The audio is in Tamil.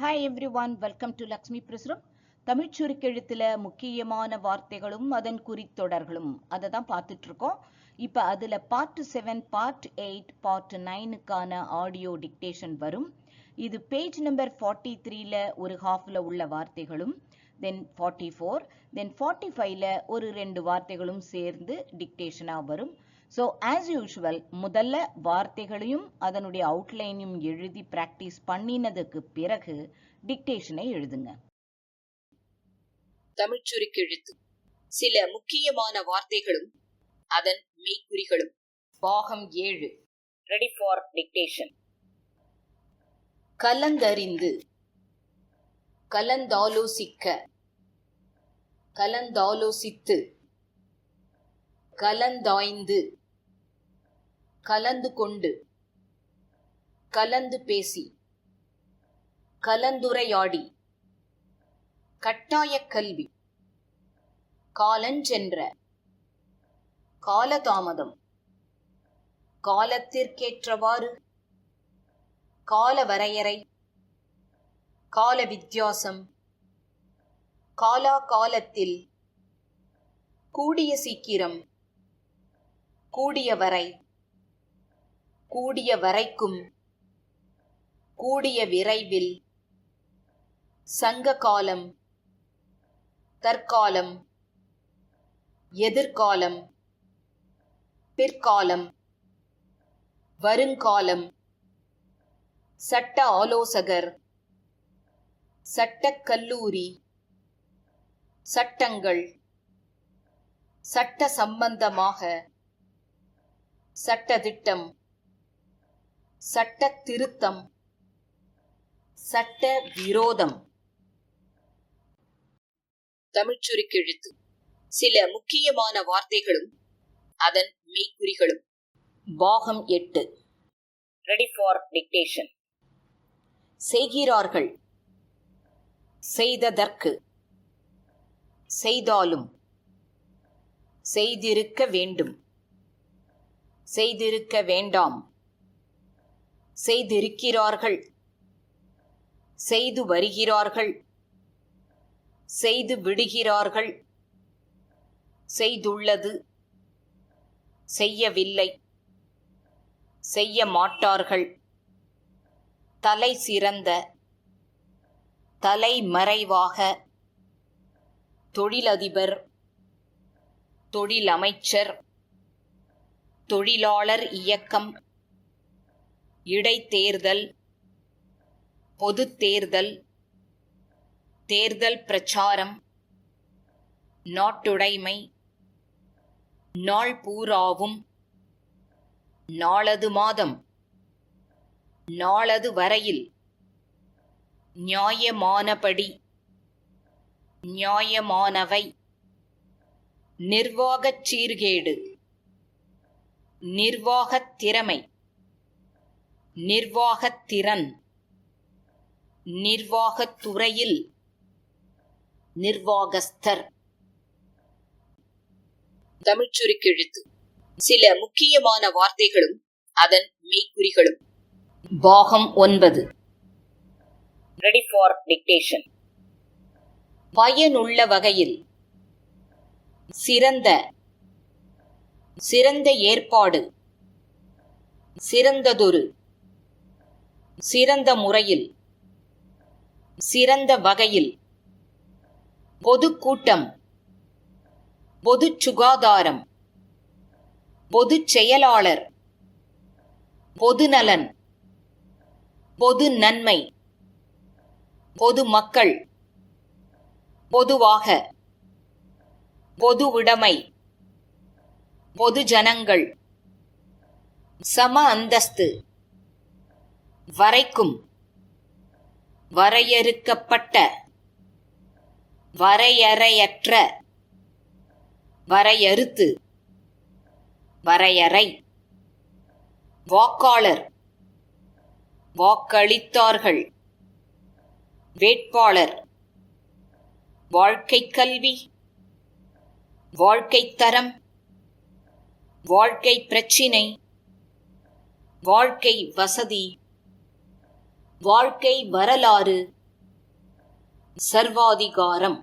Hi everyone welcome to Lakshmi Prasuram Tamil சுருக்கெழுத்தில் முக்கியமான வார்த்தைகளும் அதன் குறித்தொடர்களும். அதை தான் பார்த்துட்டு இருக்கோம் இப்போ அதில் part seven part eight part நைனுக்கான audio dictation வரும். இது பேஜ் நம்பர் ஃபார்ட்டி த்ரீல ஒரு ஹாஃபில் உள்ள வார்த்தைகளும் then forty four then forty ஃபைவ்ல ஒரு ரெண்டு வார்த்தைகளும் சேர்ந்து டிக்டேஷனாக வரும். ஸோ ஆஸ் யூஷுவல் முதல்ல வார்த்தைகளையும் அதனுடைய அவுட்லைனையும் எழுதி ப்ராக்டிஸ் பண்ணினதுக்கு பிறகு டிக்டேஷனை எழுதுங்க. தமிழ் சுருக்கெழுத்து சில முக்கியமான வார்த்தைகளும் அதன் மெய்க்குறிகளும். பாகம் ஏழு. ரெடி ஃபார் டிக்டேஷன் கலந்தறிந்து. கலந்தாலோசிக்க. கலந்தாலோசித்து. கலந்தாய்ந்து. கலந்து கொண்டு கலந்து பேசி கலந்துரையாடி கட்டாயக் கல்வி காலஞ்சென்ற காலதாமதம் காலத்திற்கேற்றவாறு கால வரையறை கால வித்தியாசம் காலா காலத்தில் கூடிய சீக்கிரம் கூடிய வரை கூடிய வரைக்கும் கூடிய விரைவில் சங்க காலம் தற்காலம் எதிர்காலம் பிற்காலம் வருங்காலம் சட்ட ஆலோசகர் சட்டக் கல்லூரி சட்டங்கள் சட்ட சம்பந்தமாக சட்டதிட்டம். சட்ட திருத்தம் சட்ட விரோதம் தமிழ்ச்சுருக்கெழுத்து சில முக்கியமான வார்த்தைகளும் அதன் மெய்க்குறிகளும். பாகம் எட்டு. ரெடி ஃபார் டிக்டேஷன் செய்கிறார்கள். செய்ததற்கு. செய்தாலும். செய்திருக்க வேண்டும். செய்திருக்க வேண்டாம். செய்திருக்கிறார்கள். செய்து வருகிறார்கள். செய்து விடுகிறார்கள். செய்துள்ளது. செய்யவில்லை. செய்ய மாட்டார்கள் தலை சிறந்த தலைமறைவாக தொழிலதிபர் தொழிலமைச்சர் தொழிலாளர் இயக்கம் இடைத்தேர்தல் பொதுத் தேர்தல் தேர்தல் பிரச்சாரம் நாட்டுடைமை நாள் பூராவும் நாளது மாதம் நாளது வரையில் நியாயமானபடி நியாயமானவை நிர்வாகச் சீர்கேடு நிர்வாகத் திறமை. நிர்வாகத் திறன். நிர்வாகத் துறையில் நிர்வாகஸ்தர். தமிழ்ச் சுருக்கெழுத்து. சில முக்கியமான வார்த்தைகளும் அதன் மெய்க்குறிகளும். பாகம் ஒன்பது. ரெடி ஃபார் டிக்டேஷன் பயனுள்ள வகையில் சிறந்த சிறந்த ஏற்பாடு. சிறந்ததொரு சிறந்த முறையில் சிறந்த வகையில் பொதுக்கூட்டம் பொதுச் சுகாதாரம் பொதுச் செயலாளர் பொதுநலன் பொது நன்மை பொது மக்கள் பொதுவாக பொதுவுடைமை பொது ஜனங்கள் சம அந்தஸ்து. வரைக்கும் வரையறுக்கப்பட்ட வரையறையற்ற வரையறுத்து வரையறை வாக்காளர் வாக்களித்தார்கள் வேட்பாளர் வாழ்க்கை கல்வி வாழ்க்கை தரம் வாழ்க்கை பிரச்சினை வாழ்க்கை வசதி வாழ்க்கை வரலாறு சர்வாதிகாரம்.